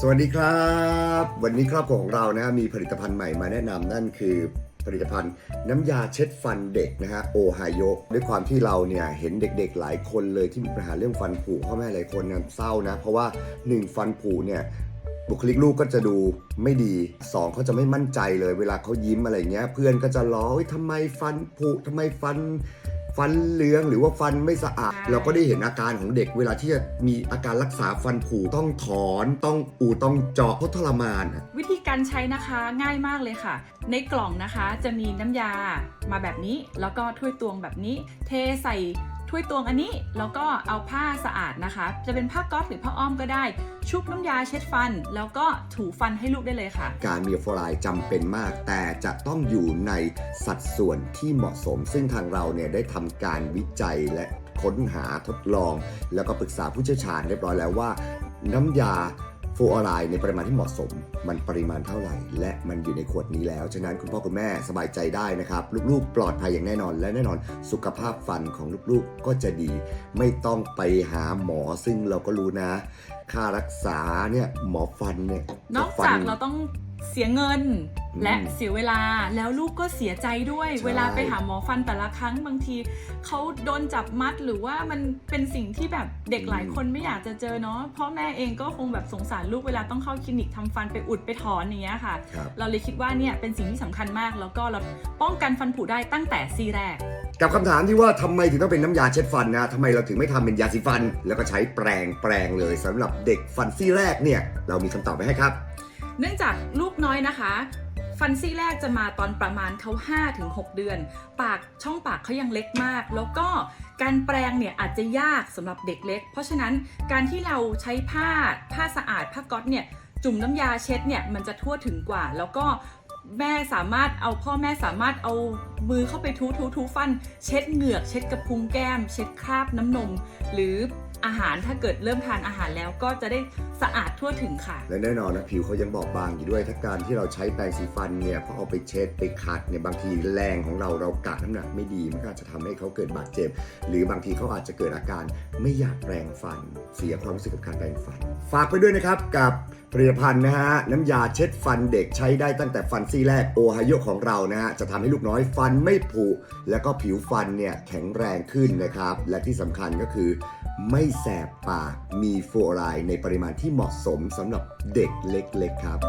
สวัสดีครับ วันนี้ครอบครัวของเรานะมีผลิตภัณฑ์ใหม่มาแนะนำนั่นคือผลิตภัณฑ์น้ำยาเช็ดฟันเด็กนะฮะโอไฮโอด้วยความที่เราเนี่ยเห็นเด็กๆหลายคนเลยที่มีปัญหาเรื่องฟันผุพ่อแม่หลายคนเนี่ยเศร้านะ เพราะว่า 1 ฟันผุเนี่ยบุคลิกลูกก็จะดูไม่ดี 2เขาจะไม่มั่นใจเลย เวลาเขายิ้มอะไรเงี้ย เพื่อนก็จะล้อเฮ้ยทำไมฟันผุทำไมฟัน ฟันเหลืองหรือว่าฟันไม่สะอาดใช่เราก็ได้เห็นอาการของเด็กเวลาที่จะมีอาการรักษาฟันผุต้องถอนต้องอูต้องเจาะเพราะทรมานอะ วิธีการใช้นะคะง่ายมากเลยค่ะ ในกล่องนะคะจะมีน้ำยามาแบบนี้ แล้วก็ถ้วยตวงแบบนี้ เทใส่ ถ้วยตวงอันนี้แล้วก็เอาผ้าสะอาดนะคะ จะเป็นผ้าก๊อซหรือผ้าอ้อมก็ได้ ชุบน้ำยาเช็ดฟัน แล้วก็ถูฟันให้ลูกได้เลยค่ะ การมีฟลูออไรด์จำเป็นมาก แต่จะต้องอยู่ในสัดส่วนที่เหมาะสม ซึ่งทางเราเนี่ยได้ทำการวิจัยและค้นหาทดลอง แล้วก็ปรึกษาผู้เชี่ยวชาญเรียบร้อยแล้วว่า น้ำยา ฟลูออไรด์ในปริมาณที่เหมาะสม มันปริมาณเท่าไหร่ และมันอยู่ในขวดนี้แล้ว ฉะนั้นคุณพ่อคุณแม่สบายใจได้นะครับ ลูกๆ ปลอดภัยอย่างแน่นอน และแน่นอนสุขภาพฟันของลูกๆก็จะดี ไม่ต้องไปหาหมอซึ่งเราก็รู้นะ ค่ารักษาเนี่ยหมอฟันเนี่ยนอกฟัจากเราต้องเสียเงินอืม และเสียเวลาแล้วลูกก็เสียใจด้วยใช่เวลาไปหาหมอฟันแต่ละครั้งบางทีเขาโดนจับมัดหรือว่ามันเป็นสิ่งที่แบบเด็กหลายคนไม่อยากจะเจอเนาะพ่อแม่เองก็คงแบบสงสารลูกเวลาต้องเข้าคลินิกทำฟันไปอุดไปถอนอย่างเงี้ยค่ะครับเราเลยคิดว่าเนี่ยเป็นสิ่งที่สำคัญมาก แล้วก็เราป้องกันฟันผุได้ตั้งแต่ซี่แรกกับคำถามที่ว่าทำไมถึงต้องเป็นน้ำยาเช็ดฟันนะทำไมเราถึงไม่ทำเป็นยาสีฟัน แล้วก็ใช้แปรงแปรงเลยสำหรับเด็กฟันซี่แรกเนี่ย เรามีคำตอบไว้ให้ครับ เนื่องจากลูกน้อยนะคะ ฟันซี่แรกจะมาตอนประมาณเขา5ถึง6เดือน ปากช่องปากเขายังเล็กมาก แล้วก็การแปรงเนี่ยอาจจะยากสำหรับเด็กเล็ก เพราะฉะนั้นการที่เราใช้ผ้าผ้าสะอาดผ้าก๊อตเนี่ยจุ่มน้ำยาเช็ดเนี่ยมันจะทั่วถึงกว่า แล้วก็แม่สามารถเอาพ่อแม่สามารถเอามือเข้าไปทูทูทูฟัน เช็ดเหงือก เช็ดกระพุ้งแก้ม เช็ดคราบน้ำนม หรืออาหารถ้าเกิดเริ่มทานอาหารแล้วก็จะได้สะอาดทั่วถึงค่ะ และแน่นอนนะผิวเขายังบอบบางอยู่ด้วย ถ้าการที่เราใช้แปรงสีฟันเนี่ยพอเอาไปเช็ดไปขัดเนี่ยบางทีแรงของเราเรากะน้ำหนักไม่ดีมันก็อาจจะทำให้เขาเกิดบาดเจ็บ หรือบางทีเขาอาจจะเกิดอาการไม่อยากแปรงฟัน เสียความรู้สึกกับการแปรงฟัน ฝากไปด้วยนะครับกับผลิตภัณฑ์นะฮะน้ำยาเช็ดฟันเด็กใช้ได้ตั้งแต่ฟันซี่แรกโอไฮโอของเรานะฮะจะทำให้ลูกน้อยฟันไม่ผุแล้วก็ผิวฟันเนี่ยแข็งแรงขึ้นนะครับ และที่สำคัญก็คือไม่แสบปากมีฟลูออไรด์ในปริมาณที่เหมาะสมสำหรับเด็กเล็กๆครับ